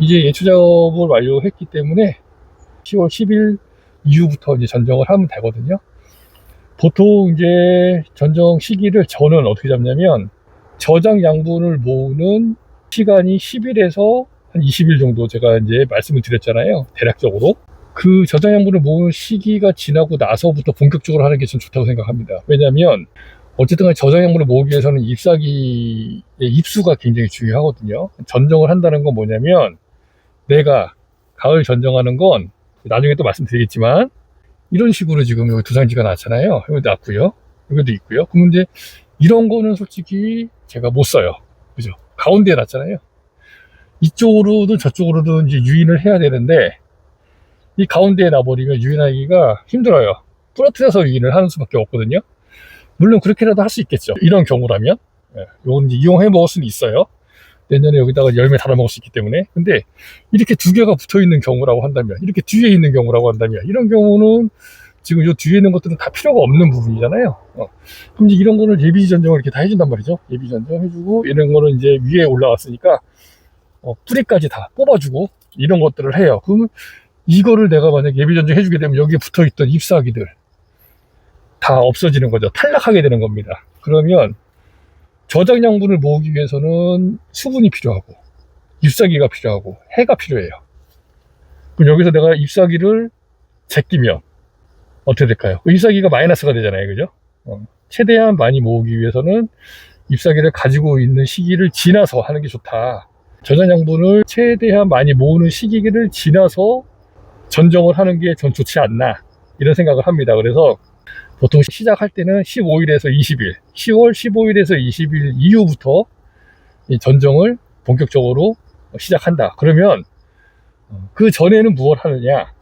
이제 예초 작업을 완료했기 때문에 10월 10일 이후부터 이제 전정을 하면 되거든요. 보통 이제 전정 시기를 저는 어떻게 잡냐면 저장 양분을 모으는 시간이 10일에서 한 20일 정도 제가 이제 말씀을 드렸잖아요. 대략적으로. 그 저장 양분을 모으는 시기가 지나고 나서부터 본격적으로 하는 게전 좋다고 생각합니다. 왜냐면 어쨌든 간에 저장 양분을 모으기 위해서는 잎사귀의 입수가 굉장히 중요하거든요. 전정을 한다는 건 뭐냐면 내가 가을 전정하는 건 나중에 또 말씀드리겠지만 이런 식으로 지금 여기 두상지가 났잖아요. 여기도 났고요. 여기도 있고요. 그러면 이제 이런 거는 솔직히 제가 못 써요. 그죠? 가운데에 났잖아요. 이쪽으로도 저쪽으로도 이제 유인을 해야 되는데 이 가운데에 놔버리면 유인하기가 힘들어요. 부러뜨려서 유인을 하는 수밖에 없거든요. 물론 그렇게라도 할 수 있겠죠. 이런 경우라면. 예, 요건 이제 이용해 먹을 수는 있어요. 내년에 여기다가 열매 달아 먹을 수 있기 때문에. 근데 이렇게 두 개가 붙어 있는 경우라고 한다면, 이렇게 뒤에 있는 경우라고 한다면, 이런 경우는 지금 요 뒤에 있는 것들은 다 필요가 없는 부분이잖아요. 어. 그럼 이제 이런 거를 예비 전정을 이렇게 다 해준단 말이죠. 예비 전정 해주고, 이런 거는 이제 위에 올라왔으니까, 어, 뿌리까지 다 뽑아주고, 이런 것들을 해요. 그러면 이거를 내가 만약 예비 전정 해주게 되면 여기에 붙어 있던 잎사귀들 다 없어지는 거죠. 탈락하게 되는 겁니다. 그러면 저장 양분을 모으기 위해서는 수분이 필요하고 잎사귀가 필요하고 해가 필요해요. 그럼 여기서 내가 잎사귀를 제끼면 어떻게 될까요? 그 잎사귀가 마이너스가 되잖아요. 그죠? 어, 최대한 많이 모으기 위해서는 잎사귀를 가지고 있는 시기를 지나서 하는 게 좋다. 저장 양분을 최대한 많이 모으는 시기를 지나서 전정을 하는 게 전 좋지 않나 이런 생각을 합니다. 그래서 보통 시작할 때는 15일에서 20일, 10월 15일에서 20일 이후부터 이 전정을 본격적으로 시작한다. 그러면 그 전에는 무엇 하느냐?